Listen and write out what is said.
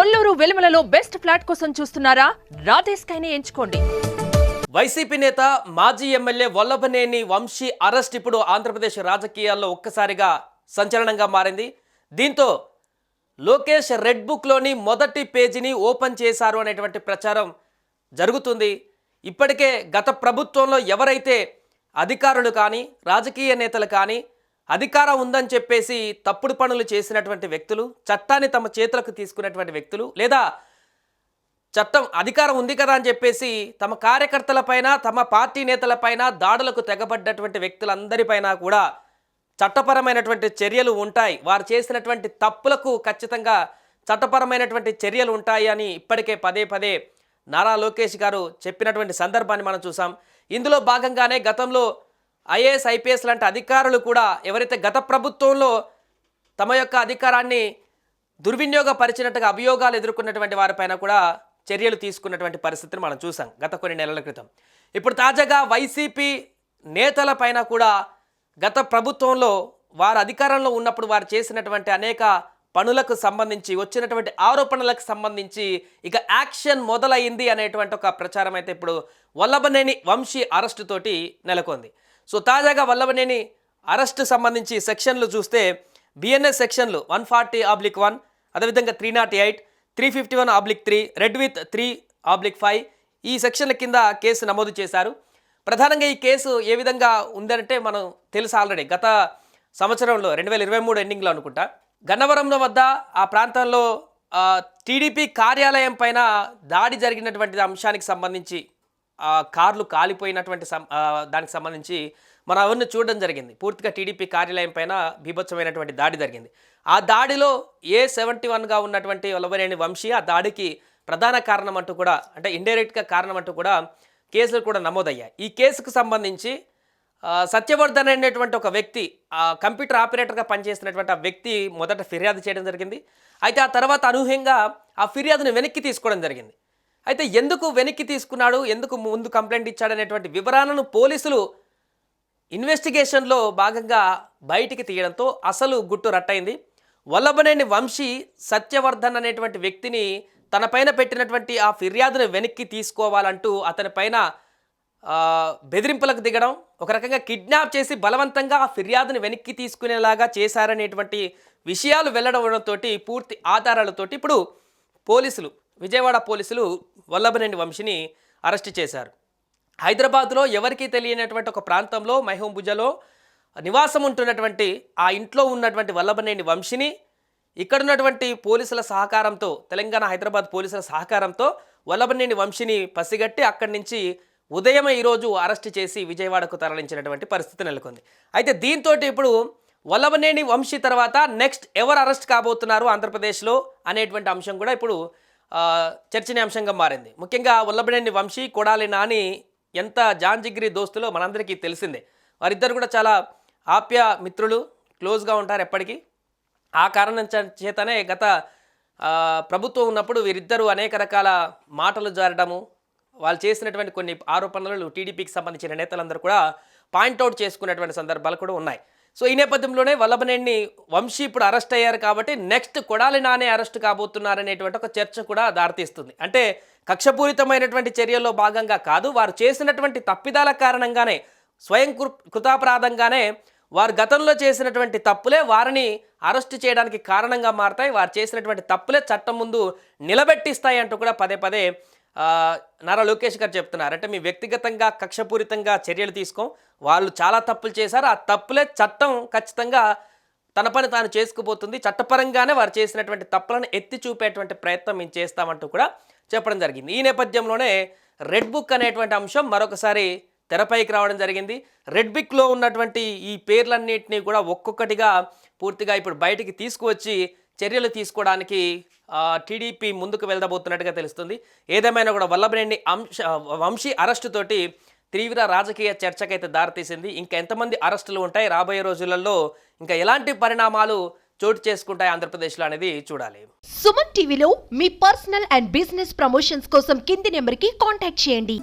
Kolluru వెలుమలలో best flat కోసం చూస్తున్నారా? రాధేస్ కైనే ఎంచుకోండి. వైసీపీ నేత మాజీ ఎమ్మెల్యే వల్లభనేని వంశీ అరెస్ట్ ఇప్పుడు ఆంధ్రప్రదేశ్ రాజకీయాల్లో ఒక్కసారిగా సంచలనంగా మారింది. దీంతో లోకేష్ రెడ్ బుక్లోని మొదటి పేజీని ఓపెన్ చేశారు అనేటువంటి ప్రచారం జరుగుతుంది. ఇప్పటికే గత ప్రభుత్వంలో ఎవరైతే అధికారులు కానీ రాజకీయ నేతలు కానీ అధికారం ఉందని చెప్పేసి తప్పుడు పనులు చేసినటువంటి వ్యక్తులు చట్టాన్ని తమ చేతులకు తీసుకున్నటువంటి వ్యక్తులు లేదా చట్టం అధికారం ఉంది కదా అని చెప్పేసి తమ కార్యకర్తలపైన తమ పార్టీ నేతలపైన దాడులకు తెగబడ్డటువంటి వ్యక్తులందరిపైన కూడా చట్టపరమైనటువంటి చర్యలు ఉంటాయి. వారు చేసినటువంటి తప్పులకు ఖచ్చితంగా చట్టపరమైనటువంటి చర్యలు ఉంటాయి అని ఇప్పటికే పదే పదే నారా లోకేష్ గారు చెప్పినటువంటి సందర్భాన్ని మనం చూసాం. ఇందులో భాగంగానే గతంలో ఐఏఎస్ ఐపీఎస్ లాంటి అధికారులు కూడా ఎవరైతే గత ప్రభుత్వంలో తమ యొక్క అధికారాన్ని దుర్వినియోగపరిచినట్టుగా అభియోగాలు ఎదుర్కొన్నటువంటి వారిపైన కూడా చర్యలు తీసుకున్నటువంటి పరిస్థితిని మనం చూసాం గత కొన్ని నెలల క్రితం. ఇప్పుడు తాజాగా వైసీపీ నేతలపైన కూడా గత ప్రభుత్వంలో వారు అధికారంలో ఉన్నప్పుడు వారు చేసినటువంటి అనేక పనులకు సంబంధించి వచ్చినటువంటి ఆరోపణలకు సంబంధించి ఇక యాక్షన్ మొదలైంది అనేటువంటి ఒక ప్రచారం అయితే ఇప్పుడు వల్లభనేని వంశీ అరెస్టు తోటి నెలకొంది. సో తాజాగా వల్లభనేని అరెస్ట్ సంబంధించి సెక్షన్లు చూస్తే బిఎన్ఎస్ సెక్షన్లు వన్ ఫార్టీ ఆబ్లిక్ వన్ అదేవిధంగా three not eight three fifty one oblique three read with three oblique five ఈ సెక్షన్ల కింద కేసు నమోదు చేశారు. ప్రధానంగా ఈ కేసు ఏ విధంగా ఉందంటే మనం తెలుసు ఆల్రెడీ గత సంవత్సరంలో రెండు వేల ఇరవై మూడు ఎండింగ్లో అనుకుంటా. గన్నవరంలో వద్ద ఆ ప్రాంతంలో టీడీపీ కార్యాలయం పైన దాడి జరిగినటువంటి అంశానికి సంబంధించి కార్లు కాలిపోయినటువంటి సం- దానికి సంబంధించి మనం అవన్నీ చూడడం జరిగింది. పూర్తిగా టీడీపీ కార్యాలయం పైన బీభత్సమైనటువంటి దాడి జరిగింది. ఆ దాడిలో ఏ సెవెంటీ వన్గా ఉన్నటువంటి వల్లభనేని వంశీ ఆ దాడికి ప్రధాన కారణం అంటూ కూడా అంటే ఇండైరెక్ట్గా కారణం అంటూ కూడా కేసులు కూడా నమోదయ్యాయి. ఈ కేసుకు సంబంధించి సత్యవర్ధన్ అనేటువంటి ఒక వ్యక్తి కంప్యూటర్ ఆపరేటర్గా పనిచేస్తున్నటువంటి ఆ వ్యక్తి మొదట ఫిర్యాదు చేయడం జరిగింది. అయితే ఆ తర్వాత అనూహ్యంగా ఆ ఫిర్యాదును వెనక్కి తీసుకోవడం జరిగింది. అయితే ఎందుకు వెనక్కి తీసుకున్నాడు? ఎందుకు ముందు కంప్లైంట్ ఇచ్చాడు అనేటువంటి వివరాలను పోలీసులు ఇన్వెస్టిగేషన్లో భాగంగా బయటికి తీయడంతో అసలు గుట్టు రట్టయింది. వల్లభనేని వంశీ సత్యవర్ధన్ అనేటువంటి వ్యక్తిని తనపైన పెట్టినటువంటి ఆ ఫిర్యాదును వెనక్కి తీసుకోవాలంటూ అతని పైన బెదిరింపులకు దిగడం ఒక రకంగా కిడ్నాప్ చేసి బలవంతంగా ఆ ఫిర్యాదును వెనక్కి తీసుకునేలాగా చేశారనేటువంటి విషయాలు వెల్లడవడంతో పూర్తి ఆధారాలతోటి ఇప్పుడు పోలీసులు విజయవాడ పోలీసులు వల్లభనేని వంశీని అరెస్ట్ చేశారు. హైదరాబాద్లో ఎవరికీ తెలియనటువంటి ఒక ప్రాంతంలో మహబూజలో నివాసం ఉంటున్నటువంటి ఆ ఇంట్లో ఉన్నటువంటి వల్లభనేని వంశిని ఇక్కడ ఉన్నటువంటి పోలీసుల సహకారంతో తెలంగాణ హైదరాబాద్ పోలీసుల సహకారంతో వల్లభనేని వంశిని పసిగట్టి అక్కడి నుంచి ఉదయం ఈరోజు అరెస్ట్ చేసి విజయవాడకు తరలించినటువంటి పరిస్థితి నెలకొంది. అయితే దీంతో ఇప్పుడు వల్లభనేని వంశీ తర్వాత నెక్స్ట్ ఎవరు అరెస్ట్ కాబోతున్నారు ఆంధ్రప్రదేశ్లో అనేటువంటి అంశం కూడా ఇప్పుడు చర్చనీయాంశంగా మారింది. ముఖ్యంగా ఉల్లబడేని వంశీ కొడాలి నాని ఎంత జాంజిగిరి దోస్తులో మనందరికీ తెలిసిందే. వారిద్దరు కూడా చాలా ఆప్య మిత్రులు క్లోజ్గా ఉంటారు ఎప్పటికీ. ఆ కారణం చేతనే గత ప్రభుత్వం ఉన్నప్పుడు వీరిద్దరూ అనేక రకాల మాటలు జారడము వాళ్ళు చేసినటువంటి కొన్ని ఆరోపణలు టీడీపీకి సంబంధించిన నేతలందరూ కూడా పాయింట్అవుట్ చేసుకున్నటువంటి సందర్భాలు కూడా ఉన్నాయి. సో ఈ నేపథ్యంలోనే వల్లభనేని వంశీ ఇప్పుడు అరెస్ట్ అయ్యారు కాబట్టి నెక్స్ట్ కొడాలి నానే అరెస్ట్ కాబోతున్నారనేటువంటి ఒక చర్చ కూడా దారితీస్తుంది. అంటే కక్షపూరితమైనటువంటి చర్యల్లో భాగంగా కాదు వారు చేసినటువంటి తప్పిదాల కారణంగానే స్వయం కృతాపరాధంగానే వారు గతంలో చేసినటువంటి తప్పులే వారిని అరెస్ట్ చేయడానికి కారణంగా మారతాయి. వారు చేసినటువంటి తప్పులే చట్టం ముందు నిలబెట్టిస్తాయి అంటూ కూడా పదే పదే నారా లోకేష్ గారు చెప్తున్నారు. అంటే మీ వ్యక్తిగతంగా కక్షపూరితంగా చర్యలు తీసుకోం. వాళ్ళు చాలా తప్పులు చేశారు. ఆ తప్పులే చట్టం ఖచ్చితంగా తన పని తాను చేసుకుపోతుంది. చట్టపరంగానే వారు చేసినటువంటి తప్పులను ఎత్తి చూపేటువంటి ప్రయత్నం మేము చేస్తామంటూ కూడా చెప్పడం జరిగింది. ఈ నేపథ్యంలోనే రెడ్ బుక్ అనేటువంటి అంశం మరొకసారి తెరపైకి రావడం జరిగింది. రెడ్ బుక్లో ఉన్నటువంటి ఈ పేర్లన్నింటినీ కూడా ఒక్కొక్కటిగా పూర్తిగా ఇప్పుడు బయటికి తీసుకువచ్చి చర్యలు తీసుకోవడానికి టీడీపీ ముందుకు వెళ్దబోతున్నట్టుగా తెలుస్తుంది. ఏదేమైనా కూడా వల్లభనేని అంశ వంశీ అరెస్టుతోటి తీవ్ర రాజకీయ చర్చకైతే దారితీసింది. ఇంకా ఎంతమంది అరెస్టులు ఉంటాయి? రాబోయే రోజులలో ఇంకా ఎలాంటి పరిణామాలు చోటు చేసుకుంటాయి ఆంధ్రప్రదేశ్లో అనేది చూడాలి. సుమన్ టీవీలో మీ పర్సనల్ అండ్ బిజినెస్ ప్రమోషన్స్ కోసం కింది నెంబర్కి కాంటాక్ట్ చేయండి.